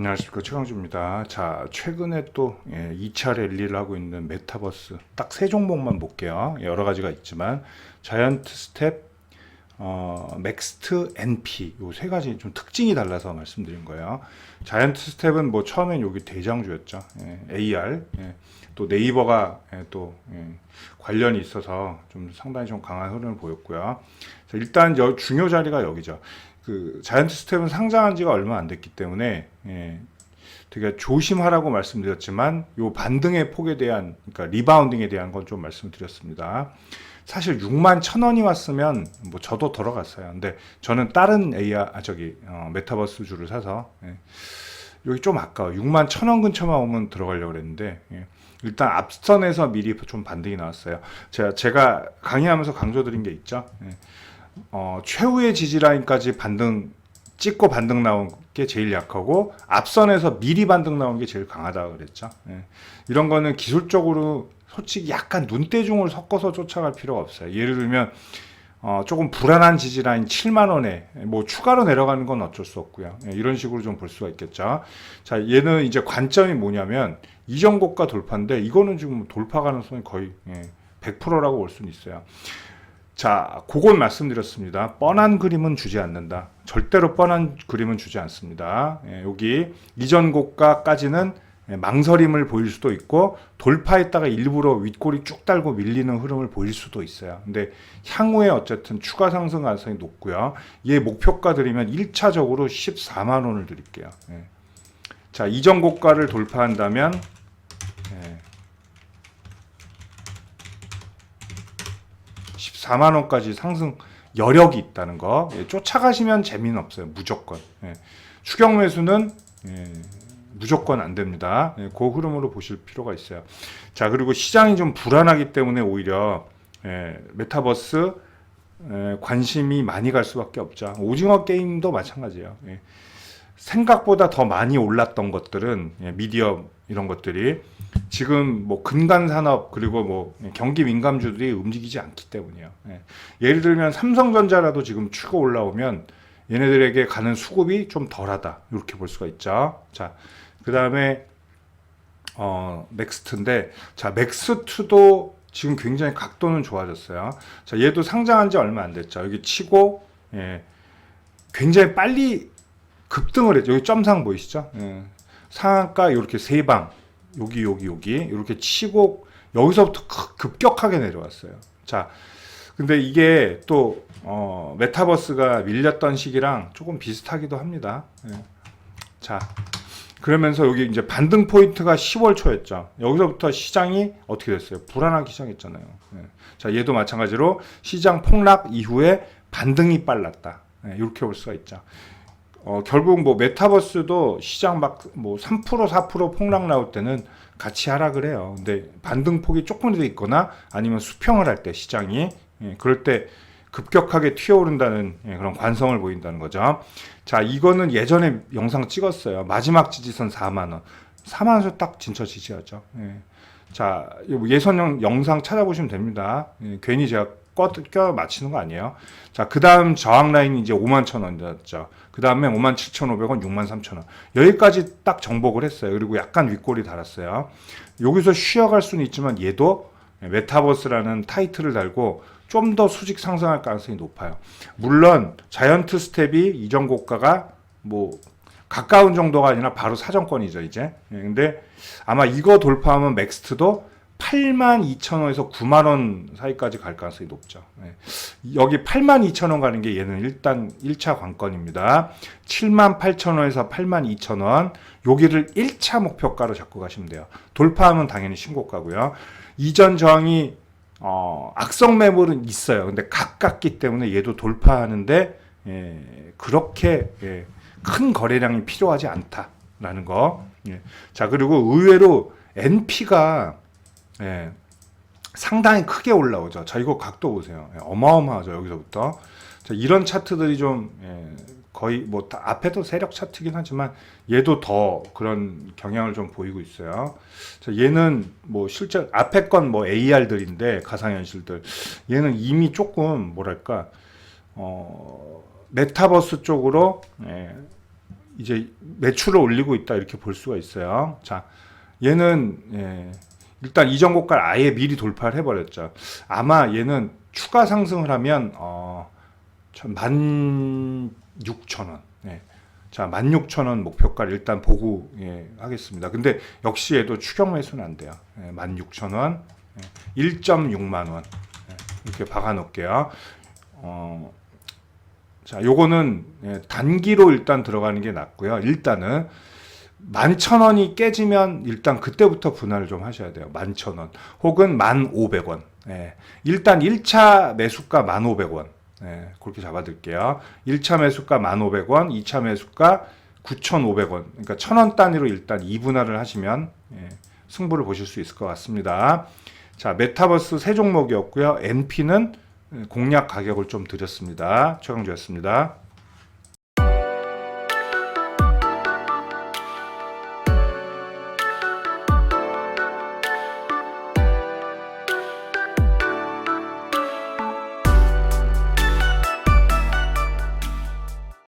안녕하십니까 최강주입니다. 자 최근에 또 예, 2차 랠리를 하고 있는 메타버스 딱 세 종목만 볼게요. 여러 가지가 있지만 자이언트 스텝, 어, 맥스트, NP 요 세 가지 좀 특징이 달라서 말씀드린 거예요. 자이언트 스텝은 뭐 처음엔 여기 대장주였죠. 예, AR 예, 또 네이버가 예, 또 예, 관련이 있어서 좀 상당히 좀 강한 흐름을 보였고요. 자, 일단 여, 중요 자리가 여기죠. 그 자이언트 스텝은 상장한 지가 얼마 안 됐기 때문에 예, 되게 조심하라고 말씀드렸지만 요 반등의 폭에 대한 그러니까 리바운딩에 대한 건 좀 말씀드렸습니다. 사실 6만 천 원이 왔으면 뭐 저도 들어갔어요. 근데 저는 다른 AR 아 저기 어, 메타버스 주를 사서 예, 여기 좀 아까워. 6만 천 원 근처만 오면 들어가려고 그랬는데 예. 일단 앞선에서 미리 좀 반등이 나왔어요. 제가 제가 강의하면서 강조드린 게 있죠. 예. 어, 최후의 지지 라인까지 반등 찍고 반등 나온 게 제일 약하고 앞선에서 미리 반등 나온 게 제일 강하다 그랬죠. 예. 이런 거는 기술적으로 솔직히 약간 눈대중을 섞어서 쫓아갈 필요가 없어요. 예를 들면 어, 조금 불안한 지지 라인 7만 원에 뭐 추가로 내려가는 건 어쩔 수 없고요. 예, 이런 식으로 좀 볼 수가 있겠죠. 자, 얘는 이제 관점이 뭐냐면 이전 고가 돌파인데 이거는 지금 돌파 가능성이 거의 예, 100%라고 볼 수는 있어요. 자, 그건 말씀드렸습니다. 뻔한 그림은 주지 않는다. 절대로 뻔한 그림은 주지 않습니다. 예, 여기 이전 고가까지는 예, 망설임을 보일 수도 있고 돌파했다가 일부러 윗골이 쭉 달고 밀리는 흐름을 보일 수도 있어요. 근데 향후에 어쨌든 추가 상승 가능성이 높고요. 얘 목표가 드리면 1차적으로 14만 원을 드릴게요. 예. 자, 이전 고가를 돌파한다면 예, 14만 원까지 상승 여력이 있다는 거. 예, 쫓아가시면 재미는 없어요. 무조건. 예. 추경 매수는 예, 무조건 안 됩니다. 예, 그 흐름으로 보실 필요가 있어요. 자 그리고 시장이 좀 불안하기 때문에 오히려 예, 메타버스 예, 관심이 많이 갈 수밖에 없죠. 오징어 게임도 마찬가지예요. 예. 생각보다 더 많이 올랐던 것들은 예, 미디어 이런 것들이 지금 뭐 근간 산업 그리고 뭐 경기 민감주들이 움직이지 않기 때문이에요. 예. 예를 들면 삼성전자라도 지금 추가 올라오면 얘네들에게 가는 수급이 좀 덜하다 이렇게 볼 수가 있죠. 자, 그 다음에 어 넥스트인데 자 넥스트도 지금 굉장히 각도는 좋아졌어요. 자 얘도 상장한 지 얼마 안 됐죠. 여기 치고 예, 굉장히 빨리 급등을 했죠. 여기 점상 보이시죠? 예. 상한가 이렇게 세 방, 여기 여기 여기 이렇게 치고 여기서부터 크- 급격하게 내려왔어요. 자, 근데 이게 또 어, 메타버스가 밀렸던 시기랑 조금 비슷하기도 합니다. 예. 자, 그러면서 여기 이제 반등 포인트가 10월 초였죠. 여기서부터 시장이 어떻게 됐어요? 불안하기 시작했잖아요. 예. 자, 얘도 마찬가지로 시장 폭락 이후에 반등이 빨랐다. 예, 이렇게 볼 수가 있죠. 어, 결국 뭐 메타버스도 시장 막 뭐 3% 4% 폭락 나올 때는 같이 하락을 해요. 근데 반등폭이 조금 더 있거나 아니면 수평을 할 때 시장이 예, 그럴 때 급격하게 튀어오른다는 예, 그런 관성을 보인다는 거죠. 자, 이거는 예전에 영상 찍었어요. 마지막 지지선 4만 원. 4만 원에서 딱 진처 지지하죠. 예. 자, 이 예선 영, 영상 찾아보시면 됩니다. 예, 괜히 제가 꺼, 껴 맞히는 거 아니에요. 자, 그 다음 저항 라인이 이제 5만 천 원이었죠. 그 다음에 5만 7,500원, 6만 3천 원. 여기까지 딱 정복을 했어요. 그리고 약간 윗골이 달았어요. 여기서 쉬어갈 수는 있지만 얘도 메타버스라는 타이틀을 달고 좀 더 수직 상승할 가능성이 높아요. 물론 자이언트 스텝이 이전 고가가 뭐 가까운 정도가 아니라 바로 사정권이죠 이제. 예, 근데 아마 이거 돌파하면 맥스트도 8만 2천 원에서 9만 원 사이까지 갈 가능성이 높죠. 예. 여기 8만 2천 원 가는 게 얘는 일단 1차 관건입니다. 7만 8천 원에서 8만 2천 원 여기를 1차 목표가로 잡고 가시면 돼요. 돌파하면 당연히 신고가고요. 이전 저항이 어, 악성 매물은 있어요. 근데 가깝기 때문에 얘도 돌파하는데 예, 그렇게 예, 큰 거래량이 필요하지 않다라는 거. 예. 자 그리고 의외로 NP가 예, 상당히 크게 올라오죠. 자 이거 각도 보세요. 예, 어마어마하죠 여기서부터. 자, 이런 차트들이 좀 예, 거의 뭐 다- 앞에도 세력 차트긴 하지만 얘도 더 그런 경향을 좀 보이고 있어요. 자, 얘는 뭐 실제 앞에 건 뭐 AR들인데 가상현실들 얘는 이미 조금 뭐랄까 어 메타버스 쪽으로 예, 이제 매출을 올리고 있다 이렇게 볼 수가 있어요. 자, 얘는 예, 일단 이전 고가를 아예 미리 돌파를 해버렸죠. 아마 얘는 추가 상승을 하면 어, 만 육천 원. 예. 자, 만 육천 원 목표가를 일단 보고 예, 하겠습니다. 근데 역시 얘도 추격 매수는 안 돼요. 예, 만 육천 원, 예, 1.6만 원 예, 이렇게 박아 놓을게요. 어, 자, 요거는 예, 단기로 일단 들어가는 게 낫고요. 일단은 만천 원이 깨지면 일단 그때부터 분할을 좀 하셔야 돼요. 만천 원 혹은 만 오백 원. 예, 일단 1차 매수가 만 오백 원. 예, 그렇게 잡아둘게요. 1차 매수가 만 오백 원, 2차 매수가 9,500원. 그러니까 천원 단위로 일단 2분할을 하시면 예, 승부를 보실 수 있을 것 같습니다. 자, 메타버스 세 종목이었고요. NP는 공략 가격을 좀 드렸습니다. 최강주였습니다.